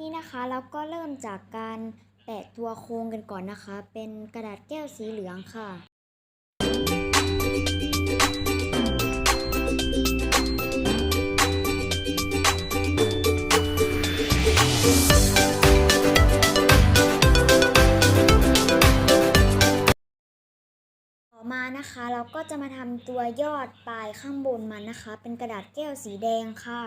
นี่นะคะแปะตัวโครงกันก่อนนะคะ เป็นกระดาษแก้วสีเหลืองค่ะต่อมานะคะเราก็จะมาทำตัวยอดปลายข้างบนมันนะคะ เป็นกระดาษแก้วสีแดงค่ะ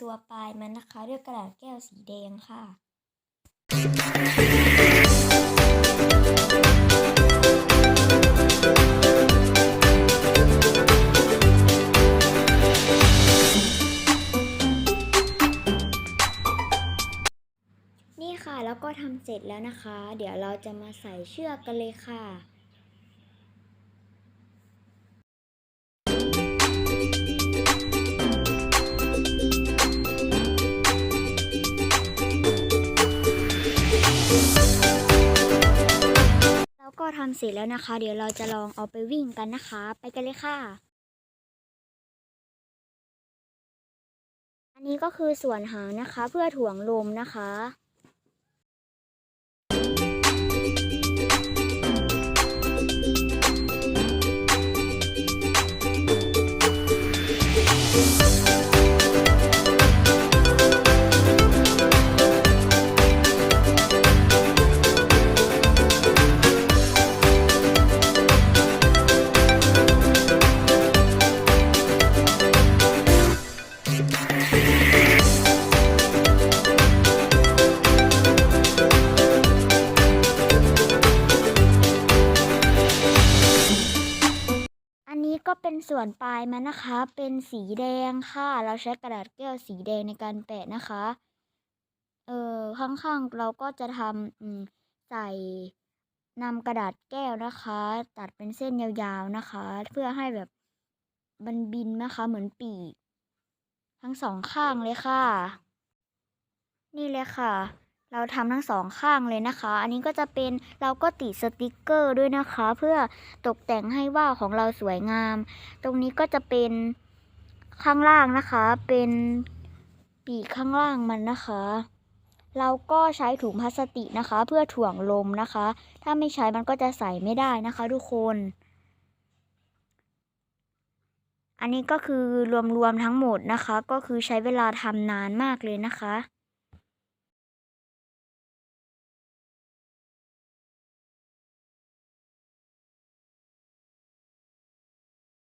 ตัวปลายมันนะคะ ด้วยกระดาษแก้วสีแดงค่ะ นี่ค่ะแล้วก็ทำเสร็จแล้วนะคะ เดี๋ยวเราจะมาใส่เชือกกันเลยค่ะ ก็ทำเสร็จแล้วนะคะ เดี๋ยวเราจะลองเอาไปวิ่งกันนะคะ ไปกันเลยค่ะ อันนี้ก็คือส่วนหางนะคะ เพื่อถ่วงลมนะคะ ก็เป็นส่วนปลายมันนะคะ เป็นสีแดงค่ะ เราใช้กระดาษแก้วสีแดงในการแปะนะคะ เออข้างๆเราก็จะทำใส่นำกระดาษแก้วนะคะ ตัดเป็นเส้นยาวๆนะคะ เพื่อให้แบบมันบินนะคะ เหมือนปีก ทั้งสองข้างเลยค่ะ นี่เลยค่ะ เราทำทั้งสองข้างเลยนะคะ อันนี้ก็จะเป็นเราก็ติดสติกเกอร์ด้วยนะคะ เพื่อตกแต่งให้ว่าวของเราสวยงาม ตรงนี้ก็จะเป็นข้างล่างนะคะ เป็นปีกข้างล่างมันนะคะ เราก็ใช้ถุงพลาสติกนะคะ เพื่อถ่วงลมนะคะ ถ้าไม่ใช้มันก็จะใส่ไม่ได้นะคะ ทุกคน อันนี้ก็คือรวมๆทั้งหมดนะคะ ก็คือใช้เวลาทำนานมากเลยนะคะ